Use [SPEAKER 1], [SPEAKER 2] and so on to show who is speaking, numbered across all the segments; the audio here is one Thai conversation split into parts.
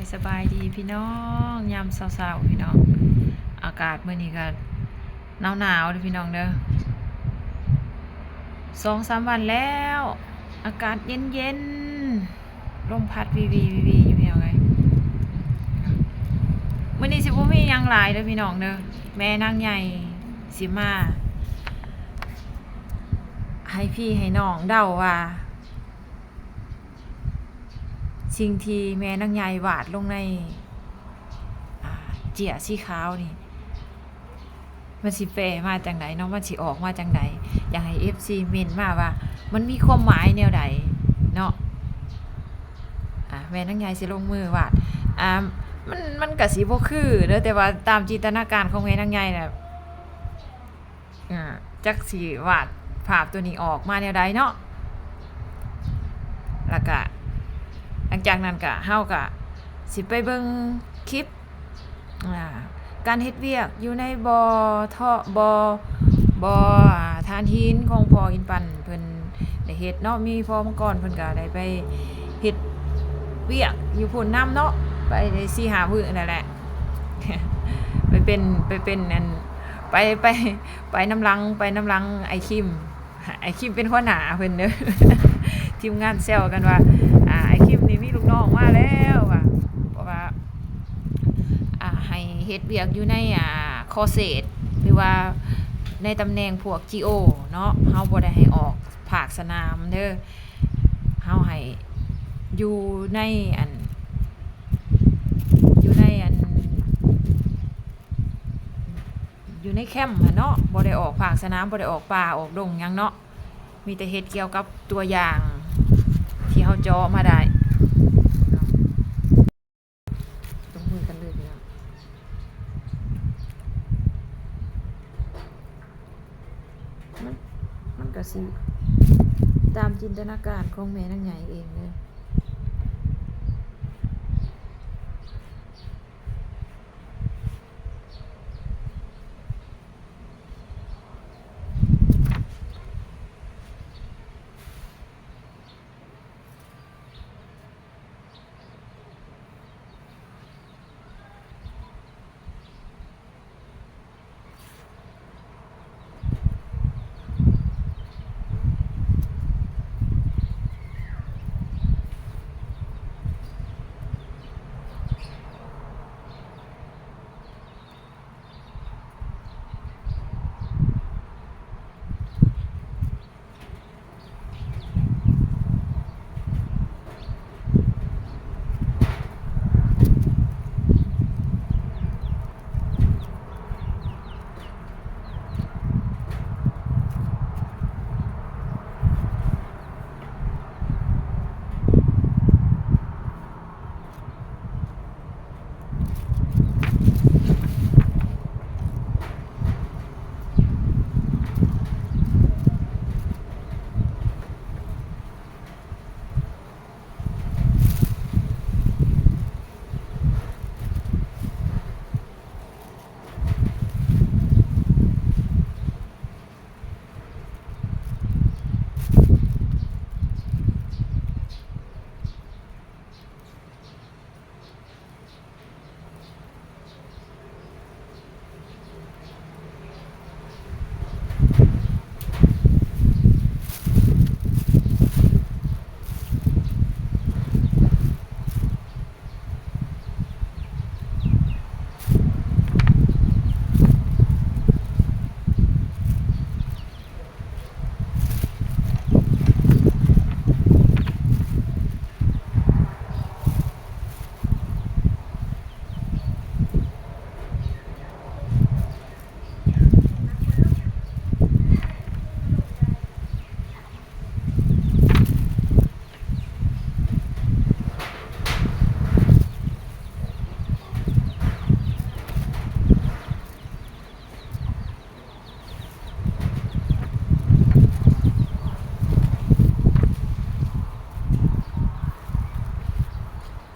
[SPEAKER 1] ายสบายดีพี่น้องยามเช้าๆพี่น้อง อากาศเมื้อนี้ก็หนาวหนาวๆเด้อพี่น้องเด้อสองสามวันแล้ว อากาศเย็นเย็นๆลมพัดวีวีวีวีอยู่พี่น้องไงมื้อนี้สิบ่มียังหลายเด้อพี่น้องเด้อแม่นางใหญ่สิมาให้พี่ให้น้องเดาว่า สิ่งที่แม่นางยายวาดลงในเจียสีขาวนี่มันสิแปลมาจังไดเนาะมันสิออกมาจังไดอยากให้ FC เมนมาว่า มันมีความหมายแนวใดเนาะอ่าแม่นางยายสิลงมือวาดอ่ามันมันก็สิบ่คือเด้อแต่ว่าตามจินตนาการของแม่นางยายน่ะอ่าจักสิวาดภาพตัวนี้ออกมาแนวใดเนาะแล้วก็ หลังจากนั้นก็เฮาก็สิไปเบิ่งคลิปอ่าการเฮ็ดเวียกอยู่ในบ่อท่อบ่อบ่อทานหินของพ่ออินปันเพิ่นได้เฮ็ดเนาะมีพ่อมังกรเพิ่นก็ได้ไปเฮ็ดเวียกอยู่พุ่นน้ำเนาะไปได้4 5มื้อนั่นแหละไปเป็นไปเป็นอันไปไปไปน้ำลังไปน้ำลังไอคิมไอคิมเป็นหัวหน้าเพิ่นเด้อ ทีมงานแซวกันว่าอ่าไอคิมนี่มีลูกน้องมาแล้วว่ะเพราะว่าอ่าให้เฮ็ดเวียกอยู่ในอ่าคอเซตหรือว่าในตำแหน่งพวก GO เนาะเฮาบ่ได้ให้ออกภาคสนามเด้อเฮาให้อยู่ในอัน อยู่ในอัน อยู่ในแคมป์เนาะบ่ได้ออกภาคสนามบ่ได้ออกป่าออกดงหยังเนาะ มีแต่เห็ดเกี่ยวกับตัวอย่าง ที่เขาจอมาได้ต้องมือกันเลยนะมันมันก็สิตามจินตนาการของแม่นางใหญ่เองเลย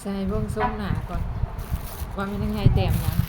[SPEAKER 1] ใส่เบื้องส้มหนาก่อน ว่ามันยังไงแต้มหยัง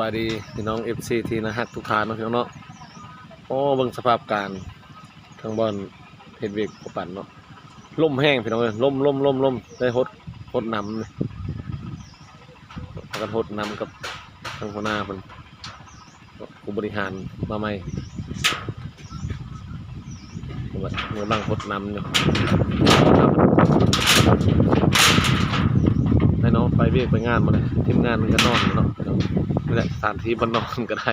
[SPEAKER 2] บายดีพี่น้อง FC ที่นะฮักทุกทานเนาะพี่น้องเนาะโอ้เบิ่งสภาพการทางบอลเฮ็ดเวกบ่ปั่นเนาะล่มแห้งพี่น้องเอ้ยล่มล่มล่มล่มได้ฮดฮดน้ำเลยพากันฮดน้ำกับทางหัวหน้าเพิ่นผู้บริหารมาใหม่เพิ่นกำลังฮดน้ำอยู่ให้น้องไปเวียกไปงานมาเลยทีมงานมันก็นอนเนาะ น้องนี่แหละสถานที่มันนอนก็ได้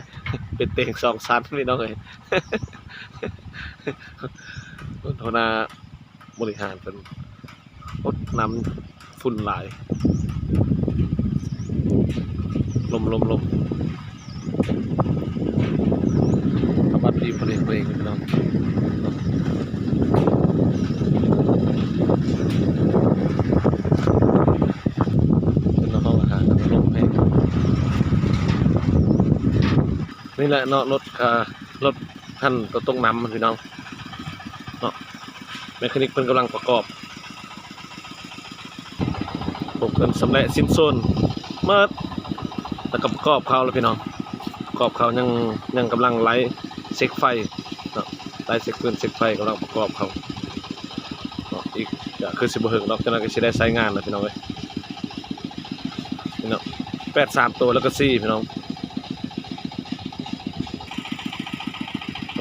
[SPEAKER 2] เป็นเตียงสองชั้นพี่น้องเอ้ยหัวหน้าบริหารเป็นรดน้ำฝุ่นหลาย ลมลมลมสวัสดีพลเองเพลงพี่น้องเป็นห้องอาหารแล้วก็ลมแห้ง นี่แหละเนาะรถอ่ารถท่านตัวตรงน้ำมันพี่น้องเนอะแมคานิกเพิ่นกำลังประกอบผมกันสำเร็จสิ้นส่วนเมื่อแล้วก็ประกอบเขาแล้วพี่น้องประกอบเขายังยังกำลังไล่เซ็กไฟเนาะไล่เซ็กฟืนเซ็กไฟกำลังประกอบเขาเนาะอีกก็คือสิบหิงดอกจังนั้นก็สิได้ใช้งานแล้วพี่น้องเอ้ยพี่น้องแปดสามตัวแล้วก็สี่พี่น้อง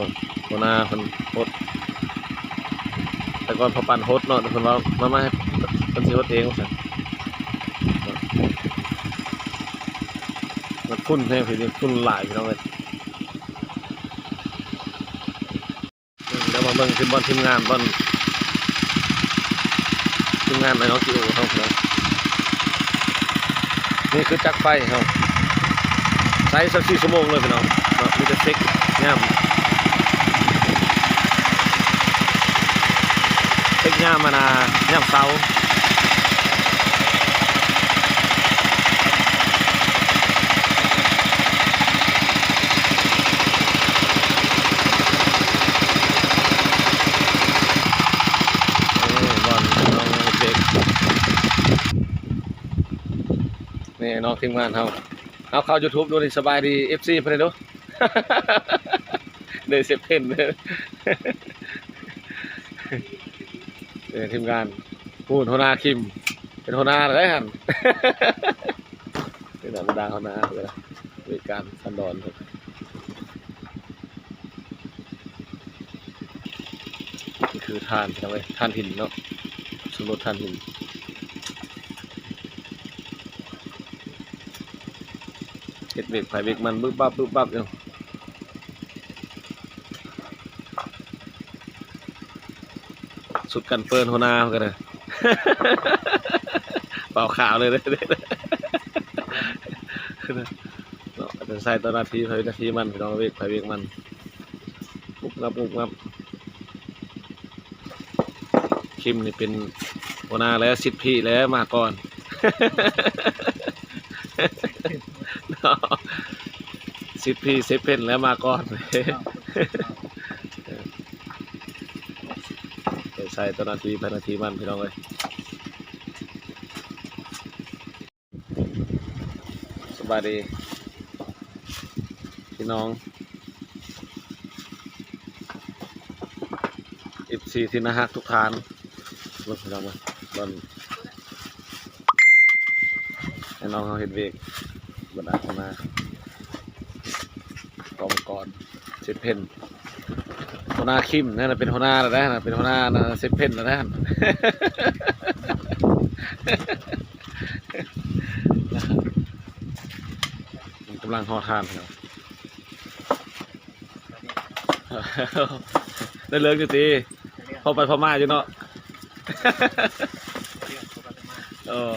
[SPEAKER 2] โอ้ยหัวหน้าเพิ่นโคตรแต่ก่อนพอปั่นโฮสต์เนาะคนว่ามามาให้เป็นสิโฮสต์เองสั่นมันพุ่นแท้พี่นี่พุ่นหลายพี่น้องเลยเดี๋ยวมาเบิ่งทีมบอลทีมงานบอลทีมงานในน้องจิโอเขาเน้องนี่คือจักไฟเขาใช้สักสี่ชั่วโมงเลยพี่น้องเนาะมีแต่เซ็กย่าม เต็กย่ามมานาย่ามเสานี่บอลน้องเด็กนี่น้องทีมงานเขาเอาเข้า YouTube ดูดิสบายดี FC เพื่อนดูเดยเซฟเพนเลย เออทีมงานพูดหัวหน้าคิม เป็นหัวหน้าเลยฮันเป็นธรรมดาหัวหน้าเลยบริการสันดอนครับนี่คือทานใช่ไหมทานหินเนาะสมรสทานหินเห็ดเบรกไฟเบรกมันบึ๊บบับบึ๊บบับอยู่ สุดกันเปินหัวหน้าเหมือนกันเลยเป่าขาวเลยเลยเนาะเป็นใส่ตัวนาทีไฟนาทีมันพี่น้องเวกไฟเวกมันปุ๊บงับปุ๊บงับคิมนี่เป็นหัวหน้าแล้วสิทธิ์พี่แล้วมาก่อนเนาะสิทธิ์พี่เซฟเพนแล้วมาก่อน ไป ใส่ตัวนาทีพันนาทีมันพี่น้องเลยสบายดี พี่น้องอิบซีที่นะฮักทุกทานรถพี่น้องมาบอลให้น้องเขาเห็นเวกบันดาลมา กองกรเซตเพน หัวหน้าคิมนั่นนะเป็นหัวหน้าแล้วนะเป็นหัวหน้านะเซฟเพนแล้วนะกำลังหอทานครับได้เลิกอยู่ตีพอไปพม่าอยู่เนาะเออ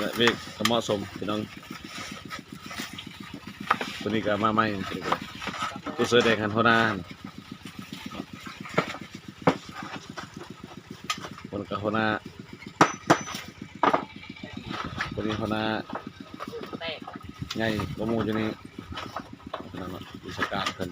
[SPEAKER 2] แหละเวก ก็เหมาะสมพี่น้องตัวนี้ก็มาใหม่ตัวนี้ก็ตัวเสื้อแดงหันหัวหน้าหั่นคนกับหัวหน้าตัวนี้หัวหน้าใหญ่ประมูลอยู่นี่นั่นเนาะวิชาการเพิ่น